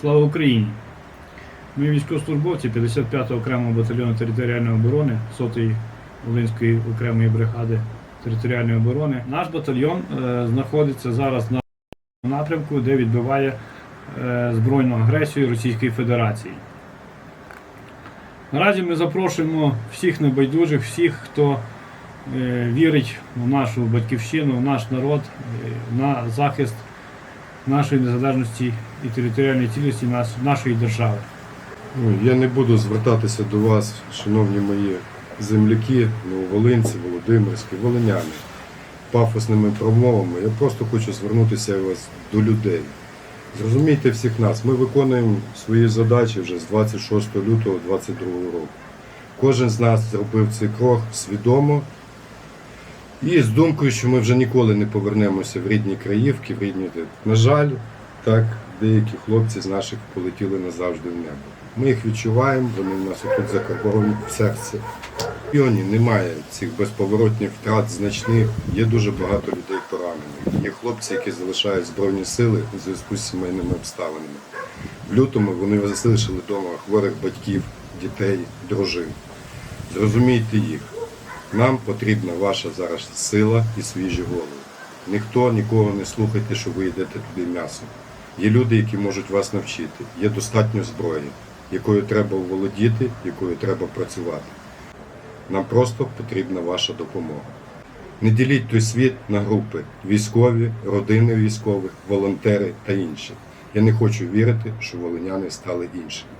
Слава Україні! Ми військовослужбовці 55-го окремого батальйону територіальної оборони 100-ї Волинської окремої бригади територіальної оборони. Наш батальйон е, знаходиться зараз на напрямку, де відбиває е, збройну агресію Російської Федерації. Наразі ми запрошуємо всіх небайдужих, всіх, хто е, вірить в нашу батьківщину, в наш народ, е, на захист нашої незалежності і територіальної цілісті нашої держави. Ну, Я не буду звертатися до вас, шановні мої земляки, ну, волинці, володимирські, волиняни, пафосними промовами. Я просто хочу звернутися вас до людей. Зрозумійте всіх нас. Ми виконуємо свої задачі вже з 26 лютого 2022 року. Кожен з нас зробив цей крок свідомо і з думкою, що ми вже ніколи не повернемося в рідні краївки, в рідні. На жаль, так деякі хлопці з наших полетіли назавжди в небо. Ми їх відчуваємо, вони в нас тут закарбовані в серці. В Іоні немає цих безповоротних втрат значних. Є дуже багато людей поранених. Є хлопці, які залишають збройні сили у зв'язку з сімейними обставинами. В лютому вони залишили вдома хворих батьків, дітей, дружин. Зрозумійте їх. Нам потрібна ваша зараз сила і свіжі голови. Ніхто нікого не слухайте, що ви йдете туди м'ясом. Є люди, які можуть вас навчити. Є достатньо зброї, якою треба володіти, якою треба працювати. Нам просто потрібна ваша допомога. Не діліть той світ на групи військові, родини військових, волонтери та інші. Я не хочу вірити, що волиняни стали іншими.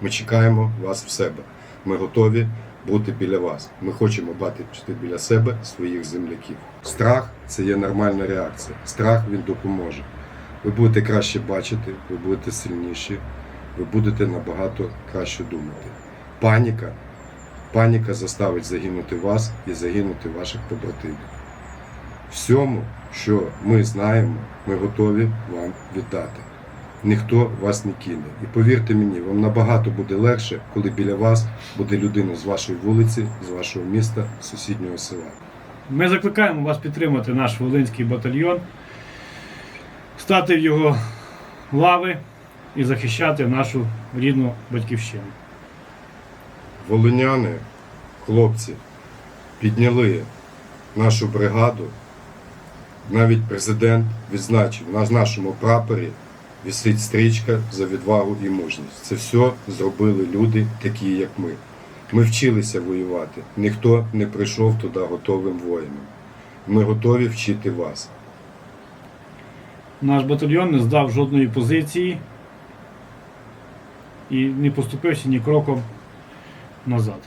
Ми чекаємо вас в себе. Ми готові бути біля вас. Ми хочемо бачити біля себе своїх земляків. Страх це є нормальна реакція. Страх він допоможе. Ви будете краще бачити, ви будете сильніші, ви будете набагато краще думати. Паніка, паніка заставить загинути вас і загинути ваших побратимів. Всьому, що ми знаємо, ми готові вам віддати. Ніхто вас не кине. І повірте мені, вам набагато буде легше, коли біля вас буде людина з вашої вулиці, з вашого міста, з сусіднього села. Ми закликаємо вас підтримати наш Волинський батальйон, стати в його лави і захищати нашу рідну батьківщину. Волиняни, хлопці, підняли нашу бригаду. Навіть президент відзначив на нашому прапорі висить стрічка за відвагу і мужність. Це все зробили люди, такі як ми. Ми вчилися воювати. Ніхто не прийшов туди готовим воїном. Ми готові вчити вас. Наш батальйон не здав жодної позиції і не поступився ні кроком назад.